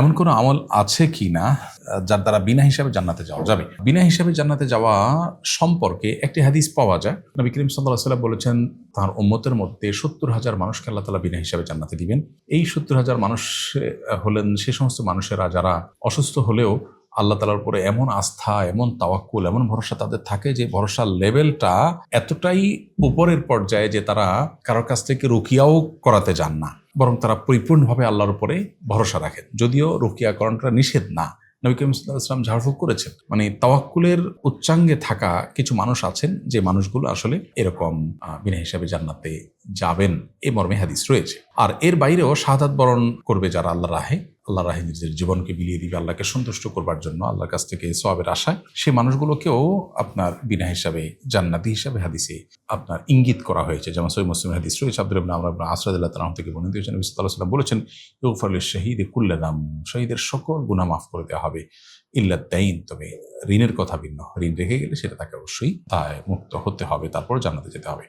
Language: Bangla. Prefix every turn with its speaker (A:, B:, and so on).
A: এমন কোনো আমল আছে কি না যার দ্বারা বিনা হিসাবে জান্নাতে যাওয়া যাবে? বিনা হিসাবে জান্নাতে যাওয়া সম্পর্কে একটি হাদিস পাওয়া যায়। নবী করিম সাল্লাহ সাল্লাম বলেছেন তাঁর উম্মতের মধ্যে সত্তর হাজার মানুষকে আল্লাহ তালা বিনা হিসাবে জান্নাতে দিবেন। এই সত্তর হাজার মানুষ হলেন সে সমস্ত মানুষেরা যারা অসুস্থ হলেও আল্লাহ তালার উপরে এমন আস্থা, এমন তাওয়াক্কুল, এমন ভরসা তাদের থাকে যে ভরসার লেভেলটা এতটাই উপরের পর্যায়ে যে তারা কারোর কাছ থেকে রুকিয়াও করাতে যান না। বরং তারা পরিপূর্ণভাবে আল্লাহর উপরে ভরসা রাখেন। যদিও রুকিয়াকরণটা নিষেধ না। নবী করিম ইসলাম ঝাড়ফুঁক করেছেন। মানে তাওয়াক্কুলের উচ্চাঙ্গে থাকা কিছু মানুষ আছেন যে মানুষগুলো আসলে এরকম বিনা হিসাবে জান্নাতে যাবেন। এ মর্মে হাদিস রয়েছে। আর এর বাইরেও শাহাদাত বরণ করবে যারা আল্লাহ রাহে। আল্লাহ রাহে নিজের জীবনকে বিলিয়ে দিবে, আল্লাহকে সন্তুষ্ট করবার জন্য আল্লাহর কাছ থেকে সবের আশায় সেই মানুষগুলোকেও আপনার বিনা হিসাবে, জান্নাতি হিসাবে হাদিসে আপনার ইঙ্গিত করা হয়েছে। যেমন সৈ মুসলিম হাদিস রয়েছে, আব্দুল আমর আসরাদুল্লাহ তালাম থেকে বর্ণিত হয়েছেন আলাইহি ওয়াসাল্লাম বলেছেন ইউফাল শহীদ কুল্লাদাম শহীদের সকল গুনাহ মাফ করে দেওয়া হবে। ইল্লা দাইন তবে ঋণের কথা ভিন্ন। ঋণ রেখে গেলে সেটা তাকে অবশ্যই দায় মুক্ত হতে হবে, তারপর জান্নাতে যেতে হবে।